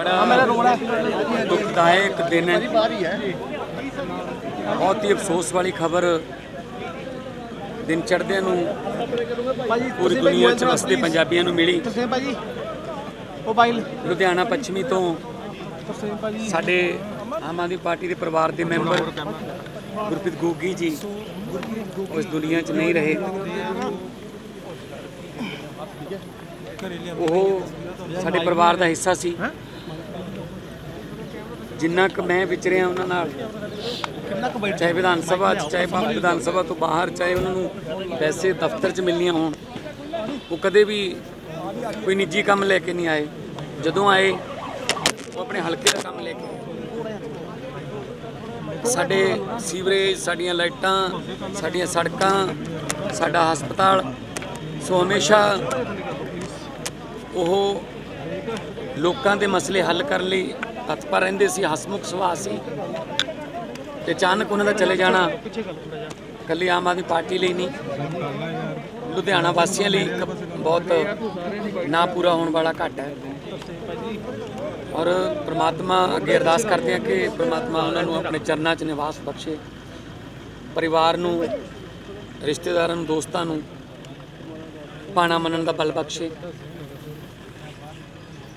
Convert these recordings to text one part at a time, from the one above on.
ਬੜਾ ਦੁਖਦਾਇਕ ਦਿਨ ਹੈ। ਬਹੁਤ ਹੀ ਅਫਸੋਸ ਵਾਲੀ ਖਬਰ ਦਿਨ ਚੜ੍ਹਦਿਆਂ ਨੂੰ ਪੂਰੀ ਦੁਨੀਆ 'ਚ ਵਸਦੇ ਪੰਜਾਬੀਆਂ ਨੂੰ ਮਿਲੀ। ਲੁਧਿਆਣਾ ਪੱਛਮੀ ਤੋਂ ਸਾਡੇ ਆਮ ਆਦਮੀ ਪਾਰਟੀ ਦੇ ਪਰਿਵਾਰ ਦੇ ਮੈਂਬਰ ਗੁਰਪ੍ਰੀਤ ਗੋਗੀ ਜੀ ਉਸ ਦੁਨੀਆ 'ਚ ਨਹੀਂ ਰਹੇ। ਉਹ ਸਾਡੇ ਪਰਿਵਾਰ ਦਾ ਹਿੱਸਾ ਸੀ। ਜਿੰਨਾ ਕੁ ਮੈਂ ਵਿਚਰਿਆ ਉਹਨਾਂ ਨਾਲ ਕਿੰਨਾ ਕੁ ਬੈਠ ਚਾਹੇ ਵਿਧਾਨ ਸਭਾ 'ਚ ਚਾਹੇ ਬਾਹਰ ਵਿਧਾਨ ਸਭਾ ਤੋਂ ਬਾਹਰ ਚਾਹੇ ਉਹਨਾਂ ਨੂੰ ਪੈਸੇ ਦਫ਼ਤਰ 'ਚ ਮਿਲਣੀਆਂ ਹੋਣ ਉਹ ਕਦੇ ਵੀ ਕੋਈ ਨਿੱਜੀ ਕੰਮ ਲੈ ਕੇ ਨਹੀਂ ਆਏ ਜਦੋਂ ਆਏ ਉਹ ਆਪਣੇ ਹਲਕੇ ਦਾ ਕੰਮ ਲੈ ਕੇ। ਸਾਡੇ ਸੀਵਰੇਜ ਸਾਡੀਆਂ ਲਾਈਟਾਂ ਸਾਡੀਆਂ ਸੜਕਾਂ ਸਾਡਾ ਹਸਪਤਾਲ ਸੋ ਹਮੇਸ਼ਾ ਉਹ ਲੋਕਾਂ ਦੇ ਮਸਲੇ ਹੱਲ ਕਰਨ ਲਈ ਤਤਪਰ ਰਹਿੰਦੇ ਸੀ, ਹਸਮੁਖ ਸੁਭਾਅ ਸੀ। ਤੇ ਅਚਾਨਕ ਉਹਨਾਂ ਦਾ ਚਲੇ ਜਾਣਾ, ਕੱਲੀ ਆਮ ਆਦਮੀ ਪਾਰਟੀ ਲਈ ਨਹੀਂ। ਲੁਧਿਆਣਾ ਵਾਸੀਆਂ ਲਈ ਇੱਕ ਬਹੁਤ ਨਾ ਪੂਰਾ ਹੋਣ ਵਾਲਾ ਘਾਟਾ ਹੈ। ਔਰ ਪ੍ਰਮਾਤਮਾ ਅੱਗੇ ਅਰਦਾਸ ਕਰਦੇ ਹਾਂ ਕਿ ਪ੍ਰਮਾਤਮਾ ਉਹਨਾਂ ਨੂੰ ਆਪਣੇ ਚਰਨਾਂ 'ਚ ਨਿਵਾਸ ਬਖਸ਼ੇ। ਪਰਿਵਾਰ ਨੂੰ, ਰਿਸ਼ਤੇਦਾਰਾਂ ਨੂੰ, ਦੋਸਤਾਂ ਨੂੰ ਪਾਣਾ ਮੰਨਣ ਦਾ ਬਲ ਬਖਸ਼ੇ।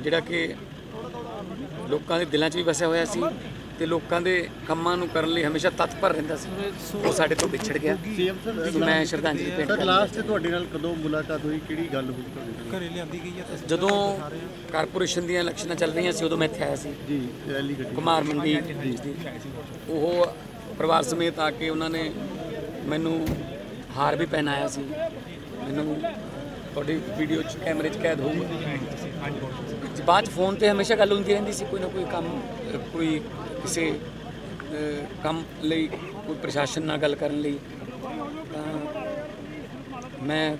ਜਿਹੜਾ ਕਿ ਲੋਕਾਂ ਦੇ ਦਿਲਾਂ 'ਚ ਵੀ ਵਸਿਆ ਹੋਇਆ ਸੀ ਤੇ ਲੋਕਾਂ ਦੇ ਕੰਮਾਂ ਨੂੰ ਕਰਨ ਲਈ ਹਮੇਸ਼ਾ ਤਤਪਰ ਰਹਿੰਦਾ ਸੀ। ਉਹ ਸਾਡੇ ਤੋਂ ਵਿਛੜ ਗਿਆ। ਮੈਂ ਸ਼ਰਧਾਂਜਲੀ ਭੇਟ ਕਰਦਾ ਲਾਸਟ ਤੁਹਾਡੇ ਨਾਲ ਕਦੋਂ ਮੁਲਾਕਾਤ ਹੋਈ? ਕਿਹੜੀ ਗੱਲ ਹੋਈ ਤੁਹਾਡੇ ਘਰੇ ਲਿਆਂਦੀ ਗਈ ਹੈ ਜਦੋਂ ਕਾਰਪੋਰੇਸ਼ਨ ਦੀਆਂ ਇਲੈਕਸ਼ਨਾਂ ਚੱਲ ਰਹੀਆਂ ਸੀ ਉਦੋਂ ਮੈਂ ਇੱਥੇ ਆਇਆ ਸੀ। ਜੀ ਰੈਲੀ ਗੱਡੀ ਕੁਮਾਰ ਮੰਡੀ ਉਹ ਪਰਿਵਾਰ ਸਮੇਤ ਆ ਕੇ ਉਹਨਾਂ ਨੇ ਮੈਨੂੰ ਹਾਰ ਵੀ ਪਹਿਨਾਇਆ ਸੀ। ਮੈਨੂੰ ਤੁਹਾਡੀ ਵੀਡੀਓ 'ਚ ਕੈਮਰੇ 'ਚ ਕੈਦ ਹੋਊਗਾ ਜੀ, ਬਾਅਦ 'ਚ ਫੋਨ ਤੇ ਹਮੇਸ਼ਾ ਗੱਲ ਹੁੰਦੀ ਰਹਿੰਦੀ ਸੀ ਕੋਈ ਨਾ ਕੋਈ ਕੰਮ ਕੋਈ ਕਿਸੇ ਕੰਮ ਲਈ ਕੋਈ ਪ੍ਰਸ਼ਾਸਨ ਨਾਲ ਗੱਲ ਕਰਨ ਲਈ। ਤਾਂ ਮੈਂ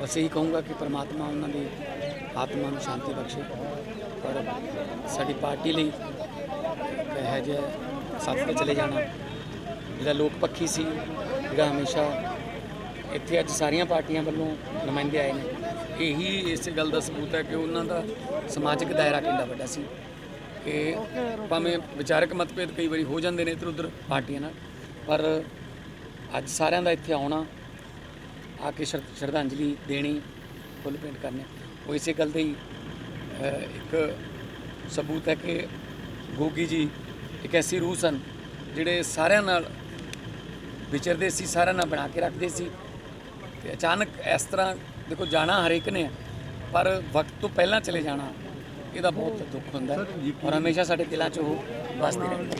ਬਸ ਇਹੀ ਕਹੂੰਗਾ ਕਿ ਪ੍ਰਮਾਤਮਾ ਉਹਨਾਂ ਦੀ ਆਤਮਾ ਨੂੰ ਸ਼ਾਂਤੀ ਬਖਸ਼ੇ। ਔਰ ਸਾਡੀ ਪਾਰਟੀ ਲਈ ਇਹ ਜਿਹਾ ਸਾਥ ਤੇ ਚਲੇ ਜਾਣਾ। ਜਿਹੜਾ ਲੋਕ ਪੱਖੀ ਸੀ ਜਿਹੜਾ ਹਮੇਸ਼ਾ ਇੱਥੇ ਅੱਜ ਸਾਰੀਆਂ ਪਾਰਟੀਆਂ ਵੱਲੋਂ ਨੁਮਾਇੰਦੇ ਆਏ ਨੇ। ਇਹੀ ਇਸ ਗੱਲ ਦਾ ਸਬੂਤ ਹੈ ਕਿ ਉਹਨਾਂ ਦਾ ਸਮਾਜਿਕ ਦਾਇਰਾ ਕਿੰਨਾ ਵੱਡਾ ਸੀ ਕਿ ਭਾਵੇਂ ਵਿਚਾਰਕ ਮਤਭੇਦ ਕਈ ਵਾਰੀ ਹੋ ਜਾਂਦੇ ਨੇ ਇੱਧਰ ਉੱਧਰ ਪਾਰਟੀਆਂ ਨਾਲ, ਪਰ ਅੱਜ ਸਾਰਿਆਂ ਦਾ ਇੱਥੇ ਆਉਣਾ, ਆ ਕੇ ਸ਼ਰ- ਸ਼ਰਧਾਂਜਲੀ ਦੇਣੀ, ਫੁੱਲ ਭੇਂਟ ਕਰਨੇ, ਉਹ ਇਸੇ ਗੱਲ ਦੇ ਹੀ ਇੱਕ ਸਬੂਤ ਹੈ ਕਿ ਗੋਗੀ ਜੀ ਇੱਕ ਐਸੀ ਰੂਹ ਸਨ ਜਿਹੜੇ ਸਾਰਿਆਂ ਨਾਲ ਵਿਚਰਦੇ ਸੀ, ਸਾਰਿਆਂ ਨਾਲ ਬਣਾ ਕੇ ਰੱਖਦੇ ਸੀ ਤੇ ਅਚਾਨਕ ਇਸ ਤਰ੍ਹਾਂ ਦੇਖੋ ਜਾਣਾ ਹਰੇਕ ਨੇ ਹੈ, ਪਰ ਵਕਤ ਤੋਂ ਪਹਿਲਾਂ ਚਲੇ ਜਾਣਾ ਇਹਦਾ ਬਹੁਤ ਦੁੱਖ ਹੁੰਦਾ ਹੈ ਔਰ ਹਮੇਸ਼ਾ ਸਾਡੇ ਦਿਲਾਂ 'ਚ ਉਹ ਵਸਦੇ ਰਹਿੰਦੇ